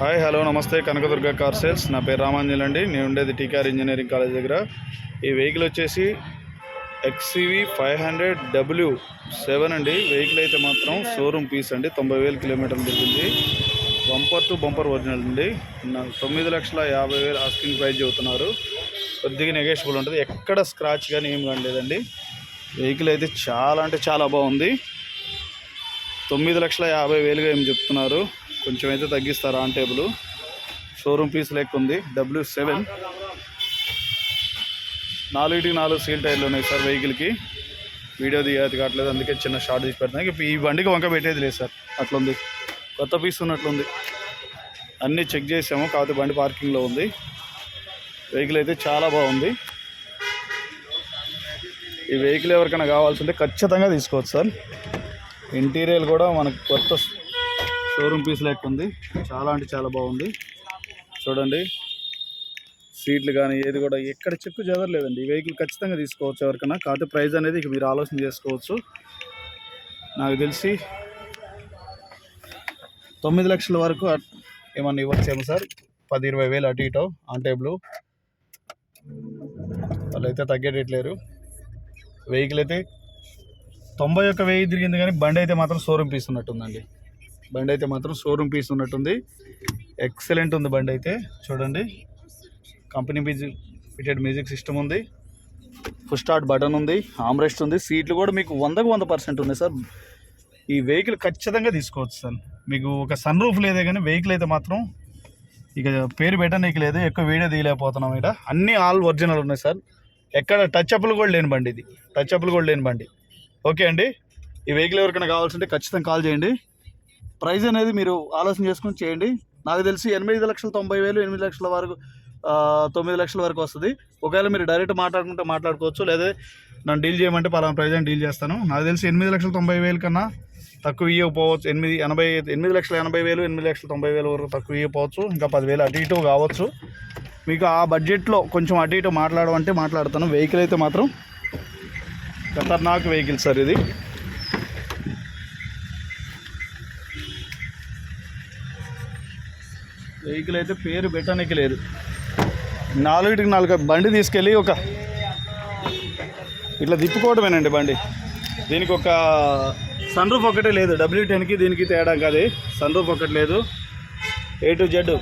Hi hello నమస్తే. Kanakadurga car sales. నా పేరు రామాంజల్ అండి. నేను ఉండేది టీకార్ ఇంజనీరింగ్ కాలేజ్ దగ్గర. ఈ వెహికల్ వచ్చేసి XUV five hundred W seven అండి. వెహికల్ అయితే మాత్రం షోరూమ్ పీస్ అండి. తొంభై వేల కిలోమీటర్లు తిరిగింది. బంపర్ టు బంపర్ ఒరిజినల్ అండి. తొమ్మిది లక్షల యాభై వేలు ఆస్కింగ్ ప్రైస్ చెబుతున్నారు. కొద్దిగా నెగేషబుల్ ఉంటుంది. ఎక్కడ స్క్రాచ్ కానీ ఏం కాలేదండి వెహికల్ అయితే చాలా అంటే చాలా బాగుంది. తొమ్మిది లక్షల యాభై వేలుగా ఏం చెప్తున్నారు. కొంచెం అయితే తగ్గిస్తారా ఆన్ టేబుల్ షోరూమ్ పీస్ లెక్క ఉంది డబ్ల్యూ సెవెన్ నాలుగిటికి నాలుగు సీల్ టైర్లు ఉన్నాయి సార్ వెహికల్కి వీడియో దిగేది కావట్లేదు అందుకే చిన్న షార్ట్ తీసి పెడతాను. ఇప్పుడు ఈ బండికి వంక పెట్టేది లేదు సార్. అట్లుంది. కొత్త పీస్ ఉన్నట్లుంది. అన్నీ చెక్ చేసాము కాకపోతే బండి పార్కింగ్లో ఉంది. వెహికల్ అయితే చాలా బాగుంది. ఈ వెహికల్ ఎవరికైనా కావాల్సి ఉంటే ఖచ్చితంగా తీసుకోవచ్చు సార్. ఇంటీరియర్ కూడా మనకు కొత్త షోరూమ్ పీస్ లెక్క ఉంది. చాలా అంటే చాలా బాగుంది. చూడండి. సీట్లు కానీ ఏది కూడా ఎక్కడ చెక్కు చెదరలేదండి. ఈ వెహికల్ ఖచ్చితంగా తీసుకోవచ్చు ఎవరికైనా. కాకపోతే ప్రైస్ అనేది ఇక మీరు ఆలోచన చేసుకోవచ్చు. నాకు తెలిసి తొమ్మిది లక్షల వరకు ఏమన్నా ఇవ్వచ్చేమో సార్. పది ఇరవై వేలు అటు ఇటు ఆన్ టేబుల్ వాళ్ళైతే తగ్గేటట్లేరు. వెహికల్ అయితే తొంభై ఒక్క వెయ్యి తిరిగింది కానీ బండి అయితే మాత్రం షోరూమ్ పీస్ ఉన్నట్టుందండి. బండి అయితే మాత్రం షోరూమ్ పీస్ ఉన్నట్టుంది. ఎక్సలెంట్ ఉంది బండి అయితే. చూడండి. Company music fitted music system ఉంది. ఫుల్ స్టార్ట్ బటన్ ఉంది. ఆమ్రెస్ట్ ఉంది. సీట్లు కూడా మీకు వందకు వంద పర్సెంట్ ఉన్నాయి సార్ ఈ వెహికల్ ఖచ్చితంగా తీసుకోవచ్చు సార్ మీకు ఒక సన్ రూఫ్ లేదే కానీ వెహికల్ అయితే మాత్రం ఇక పేరు పెట్టనీకి లేదు. ఎక్కువ వీడియో తీయలేకపోతున్నాం ఇక్కడ. అన్నీ ఆల్ ఒరిజినల్ ఉన్నాయి సార్ ఎక్కడ టచ్ అప్లు కూడా లేని బండి ఇది. టచ్ అప్లు కూడా లేని బండి. ఓకే అండి. ఈ వెహికల్ ఎవరికైనా కావాల్సింటే ఖచ్చితంగా కాల్ చేయండి. ప్రైజ్ అనేది మీరు ఆలోచన చేసుకొని చేయండి. నాకు తెలిసి ఎనిమిది లక్షల తొంభై వేలు ఎనిమిది లక్షల వరకు తొమ్మిది లక్షల వరకు వస్తుంది. ఒకవేళ మీరు డైరెక్ట్ మాట్లాడుకుంటే మాట్లాడుకోవచ్చు. లేదా నన్ను డీల్ చేయమంటే పలానా ప్రైజ్ అని డీల్ చేస్తాను. నాకు తెలిసి ఎనిమిది లక్షల తొంభై వేలు కన్నా తక్కువ ఇవ్వకపోవచ్చు ఎనిమిది ఎనభై ఎనిమిది లక్షల ఎనభై వేలు ఎనిమిది లక్షల తొంభై వేలు వరకు తక్కువ ఇవ్వకపోవచ్చు ఇంకా పదివేలు అటు ఇటు కావచ్చు. మీకు ఆ బడ్జెట్లో కొంచెం అటు ఇటు మాట్లాడమంటే మాట్లాడతాను. వెహికల్ అయితే మాత్రం ఖతర్నాక్ వెహికల్ సార్ ఇది. వెహికల్ అయితే పేరు పెట్టడానికి లేదు. నాలుగిటికి నాలుగు బండి తీసుకెళ్ళి ఒక ఇట్లా తిప్పుకోవటమేనండి బండి. దీనికి ఒక సన్ రూఫ్ ఒకటే లేదు డబ్ల్యూ టెన్కి దీనికి తేడా కాదు. సన్ రూఫ్ ఒకటి లేదు. ఏ టు జెడ్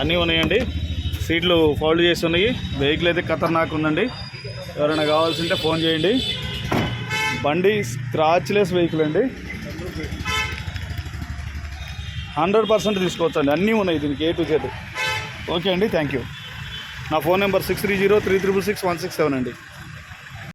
అన్నీ ఉన్నాయండి. సీట్లు ఫోల్డ్ చేసి ఉన్నాయి. వెహికల్ అయితే ఖతర్నాక్ ఉందండి. ఎవరైనా కావాల్సింటే ఫోన్ చేయండి. బండి స్క్రాచ్లెస్ వెహికల్ అండి. హండ్రెడ్ పర్సెంట్ తీసుకోవచ్చు అండి అన్నీ ఉన్నాయి దీనికి ఏ టు జెడ్ ఓకే అండి థ్యాంక్ యూ. నా phone number six three zero three triple six one six seven అండి.